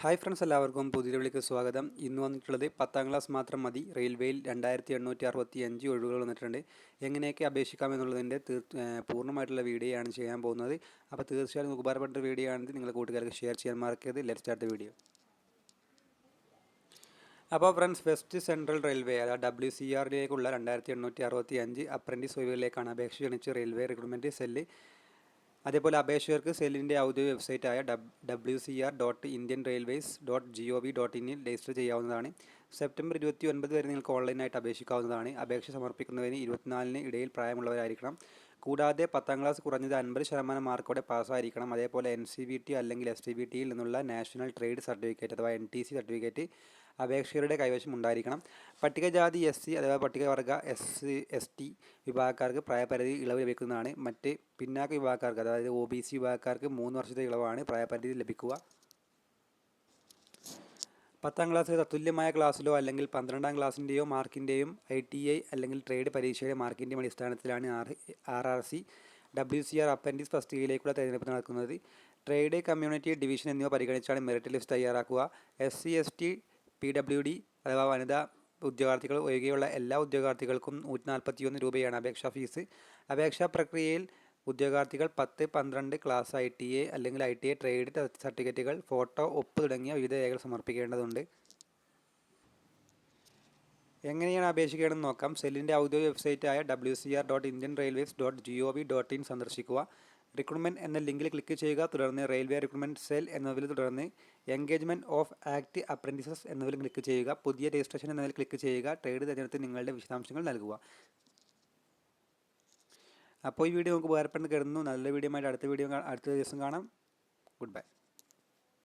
Hi friends എല്ലാവർക്കും പുതിയ വിളിക്ക് സ്വാഗതം. ഇന്ന് വന്നിട്ടുള്ളത് പത്താം ക്ലാസ് മാത്രം മതി. റെയിൽവേയിൽ രണ്ടായിരത്തി എണ്ണൂറ്റി അറുപത്തി അഞ്ച് ഒഴിവുകൾ വന്നിട്ടുണ്ട്. എങ്ങനെയൊക്കെ അപേക്ഷിക്കാം എന്നുള്ളതിന്റെ തീർ പൂർണമായിട്ടുള്ള വീഡിയോ ആണ് ചെയ്യാൻ പോകുന്നത്. അപ്പോൾ തീർച്ചയായും ഉപകാരപ്പെട്ട വീഡിയോ ആണെങ്കിൽ നിങ്ങളുടെ കൂട്ടുകാർക്ക് ഷെയർ ചെയ്യാൻ മറക്കരുത്. ലെറ്റ് സ്റ്റാർട്ട് വീഡിയോ അപ്പോൾ ഫ്രണ്ട്സ് വെസ്റ്റ് സെൻട്രൽ റെയിൽവേ അതായത് ഡബ്ല്യു സി ആറിലേക്കുള്ള രണ്ടായിരത്തി എണ്ണൂറ്റി അറുപത്തി അഞ്ച് അപ്രന്റീസ് ഒഴിവുകളിലേക്കാണ് അപേക്ഷ ക്ഷണിച്ച് റെയിൽവേ റിക്രൂട്ട്മെന്റ് സെല്ല് അതേപോലെ അപേക്ഷകർക്ക് സെല്ലിന്റെ ഔദ്യോഗിക വെബ്സൈറ്റായ dub W C R dot Indian railways dot G O V dot ഇന്നിൽ register ചെയ്യാവുന്നതാണ്. സെപ്റ്റംബർ ഇരുപത്തി ഒൻപത് വരെ നിങ്ങൾക്ക് ഓൺലൈനായിട്ട് അപേക്ഷിക്കാവുന്നതാണ്. അപേക്ഷ സമർപ്പിക്കുന്നതിന് ഇരുപത്തിനാലിന് ഇടയിൽ പ്രായമുള്ളവരായിരിക്കണം. കൂടാതെ പത്താം ക്ലാസ് കുറഞ്ഞത് അൻപത് ശതമാനം മാർക്കോടെ പാസ്സായിരിക്കണം അതേപോലെ എൻ സി ബി ടി അല്ലെങ്കിൽ എസ് ടി ബി ടിയിൽ നിന്നുള്ള നാഷണൽ ട്രേഡ് സർട്ടിഫിക്കറ്റ് അഥവാ എൻ ടി സി സർട്ടിഫിക്കറ്റ് അപേക്ഷകരുടെ കൈവശം ഉണ്ടായിരിക്കണം. പട്ടികജാതി എസ് സി അഥവാ പട്ടികവർഗ എസ് സി എസ് ടി വിഭാഗക്കാർക്ക് പ്രായപരിധി ഇളവ് ലഭിക്കുന്നതാണ്. മറ്റ് പിന്നാക്ക വിഭാഗക്കാർക്ക് അതായത് ഒ ബി സി വിഭാഗക്കാർക്ക് മൂന്ന് വർഷത്തെ ഇളവാണ് പ്രായപരിധി ലഭിക്കുക. പത്താം ക്ലാസ്സിലെ തത്തുല്യമായ ക്ലാസ്സിലോ അല്ലെങ്കിൽ പന്ത്രണ്ടാം ക്ലാസ്സിന്റെയോ മാർക്കിന്റെയും ഐ ടി ഐ അല്ലെങ്കിൽ ട്രേഡ് പരീക്ഷയുടെ മാർക്കിന്റെയും അടിസ്ഥാനത്തിലാണ് R R R C W C R appendix തസ്തികയിലേക്കുള്ള തിരഞ്ഞെടുപ്പ് നടക്കുന്നത്. ട്രേഡ് കമ്മ്യൂണിറ്റി ഡിവിഷൻ എന്നിവ പരിഗണിച്ചാണ് മെറിറ്റ് ലിസ്റ്റ് തയ്യാറാക്കുക. S C S T P W D അഥവാ വനിതാ ഉദ്യോഗാർത്ഥികൾ ഒഴികെയുള്ള എല്ലാ ഉദ്യോഗാർത്ഥികൾക്കും നൂറ്റി നാൽപ്പത്തിയൊന്ന് രൂപയാണ് അപേക്ഷാ ഫീസ്. അപേക്ഷാ പ്രക്രിയയിൽ ഉദ്യോഗാർത്ഥികൾ പത്ത് പന്ത്രണ്ട് ക്ലാസ് ഐ ടി എ അല്ലെങ്കിൽ ഐ ടി എ ട്രേഡ് സർട്ടിഫിക്കറ്റുകൾ ഫോട്ടോ ഒപ്പ് തുടങ്ങിയ വിവിധ രേഖകൾ സമർപ്പിക്കേണ്ടതുണ്ട്. എങ്ങനെയാണ് അപേക്ഷിക്കേണ്ടതെന്ന് നോക്കാം. സെല്ലിന്റെ ഔദ്യോഗിക വെബ്സൈറ്റായ W C R dot Indian railways dot G O V dot in സന്ദർശിക്കുക. റിക്രൂട്ട്മെന്റ് എന്ന ലിങ്കിൽ ക്ലിക്ക് ചെയ്യുക. തുടർന്ന് റെയിൽവേ റിക്രൂട്ട്മെന്റ് സെൽ എന്നതിൽ തുടർന്ന് എൻഗേജ്മെന്റ് ഓഫ് ആക്ട് അപ്രന്റീസസ് എന്നതിൽ ക്ലിക്ക് ചെയ്യുക. പുതിയ രജിസ്ട്രേഷൻ എന്നതിൽ ക്ലിക്ക് ചെയ്യുക. ട്രേഡ് തിരഞ്ഞെടുത്ത് നിങ്ങളുടെ വിശദാംശങ്ങൾ നൽകുക. അപ്പോൾ ഈ വീഡിയോ നമുക്ക് ഉപകാരപ്പെടുന്ന കരുതുന്നു. നല്ല വീഡിയോ ആയിട്ട് അടുത്ത വീഡിയോ അടുത്ത ദിവസം കാണാം. Good bye